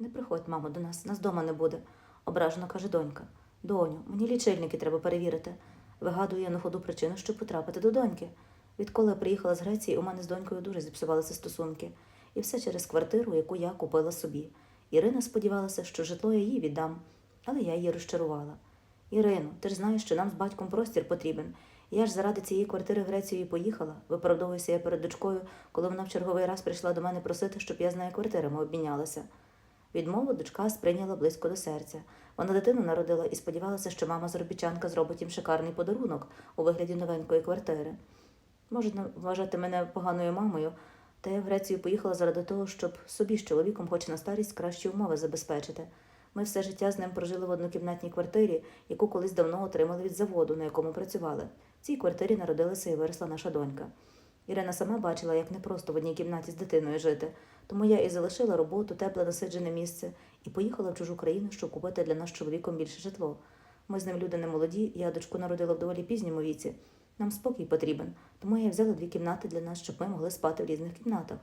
Не приходь, мамо, до нас, нас дома не буде, ображено каже донька. Доню, мені лічильники треба перевірити. Вигадую я на ходу причину, щоб потрапити до доньки. Відколи я приїхала з Греції, у мене з донькою дуже зіпсувалися стосунки. І все через квартиру, яку я купила собі. Ірина сподівалася, що житло я їй віддам, але я її розчарувала. Ірино, ти ж знаєш, що нам з батьком простір потрібен. Я ж заради цієї квартири в Грецію і поїхала. Виправдовуюся я перед дочкою, коли вона в черговий раз прийшла до мене просити, щоб я з нею квартирами обмінялася. Відмову дочка сприйняла близько до серця. Вона дитину народила і сподівалася, що мама заробітчанка зробить їм шикарний подарунок у вигляді новенької квартири. Можна вважати мене поганою мамою, та я в Грецію поїхала заради того, щоб собі з чоловіком, хоч на старість, кращі умови забезпечити. Ми все життя з ним прожили в однокімнатній квартирі, яку колись давно отримали від заводу, на якому працювали. В цій квартирі народилася і виросла наша донька. Ірина сама бачила, як непросто в одній кімнаті з дитиною жити, тому я і залишила роботу, тепле насиджене місце, і поїхала в чужу країну, щоб купити для нас чоловіком більше житло. Ми з ним люди не молоді, я дочку народила в доволі пізньому віці. Нам спокій потрібен, тому я взяла дві кімнати для нас, щоб ми могли спати в різних кімнатах.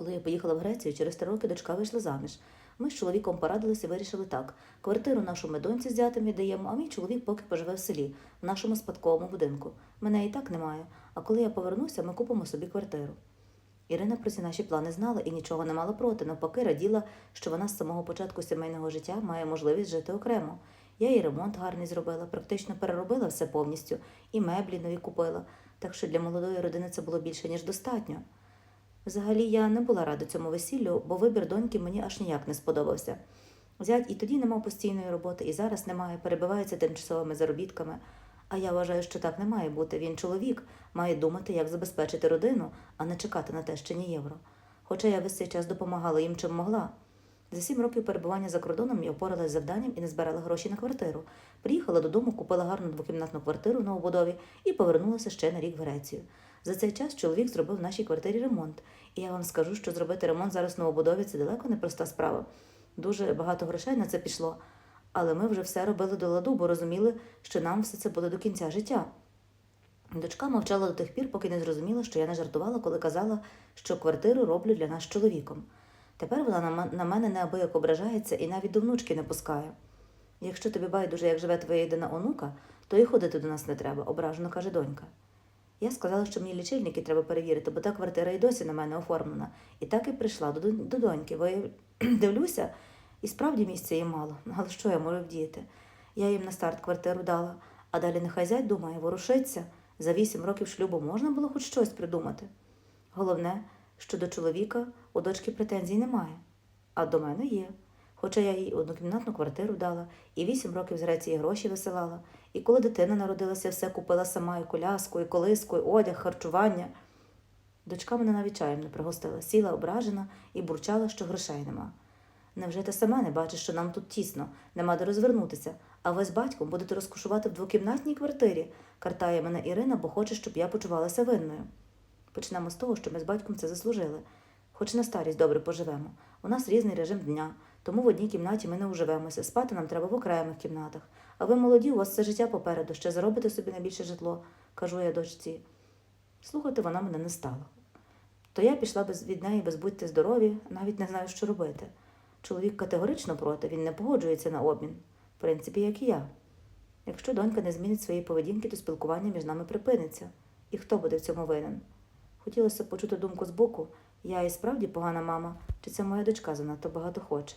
Коли я поїхала в Грецію, через три роки дочка вийшла заміж. Ми з чоловіком порадилися і вирішили так: квартиру нашу ми доньці з зятем віддаємо, а мій чоловік поки поживе в селі, в нашому спадковому будинку. Мене і так немає. А коли я повернуся, ми купимо собі квартиру. Ірина про ці наші плани знала і нічого не мала проти, навпаки, раділа, що вона з самого початку сімейного життя має можливість жити окремо. Я і ремонт гарний зробила, практично переробила все повністю, і меблі нові купила, так що для молодої родини це було більше, ніж достатньо. Взагалі я не була рада цьому весіллю, бо вибір доньки мені аж ніяк не сподобався. Зять і тоді не мав постійної роботи, і зараз немає, перебивається тимчасовими заробітками. А я вважаю, що так не має бути. Він чоловік, має думати, як забезпечити родину, а не чекати на те, що ні євро. Хоча я весь цей час допомагала їм чим могла. За сім років перебування за кордоном я впоралася з завданням і не збирала гроші на квартиру. Приїхала додому, купила гарну двокімнатну квартиру в новобудові і повернулася ще на рік в Грецію. За цей час чоловік зробив в нашій квартирі ремонт. І я вам скажу, що зробити ремонт зараз новобудові це далеко не проста справа. Дуже багато грошей на це пішло. Але ми вже все робили до ладу, бо розуміли, що нам все це буде до кінця життя. Дочка мовчала до тих пір, поки не зрозуміла, що я не жартувала, коли казала, що квартиру роблю для нас з чоловіком. Тепер вона на мене неабияк ображається і навіть до внучки не пускає. Якщо тобі байдуже, як живе твоя єдина онука, то і ходити до нас не треба, ображено каже донька. Я сказала, що мені лічильники треба перевірити, бо та квартира і досі на мене оформлена. І так і прийшла до, до доньки. Бо я дивлюся, і справді місця їм мало. Але що я можу вдіяти? Я їм на старт квартиру дала, а далі нехай зять думає, ворушиться. За вісім років шлюбу можна було хоч щось придумати. Головне, що до чоловіка у дочки претензій немає, а до мене є. Хоча я їй однокімнатну квартиру дала, і вісім років з Греції гроші висилала, і коли дитина народилася, все купила сама і коляску, і колиску, і одяг, харчування. Дочка мене навіть чаєм не пригостила, сіла ображена і бурчала, що грошей нема. Невже ти сама не бачиш, що нам тут тісно, нема де розвернутися, а ви з батьком будете розкошувати в двокімнатній квартирі, картає мене Ірина, бо хоче, щоб я почувалася винною. Почнемо з того, що ми з батьком це заслужили. Хоч на старість добре поживемо. У нас різний режим дня, тому в одній кімнаті ми не уживемося. Спати нам треба в окремих кімнатах. А ви молоді, у вас все життя попереду, ще заробите собі найбільше житло, кажу я дочці. Слухати вона мене не стала. То я пішла від неї без будьте здорові, навіть не знаю, що робити. Чоловік категорично проти, він не погоджується на обмін, в принципі, як і я. Якщо донька не змінить своєї поведінки, то спілкування між нами припиниться. І хто буде в цьому винен? Хотілося б почути думку збоку, я і справді погана мама, чи це моя дочка занадто багато хоче.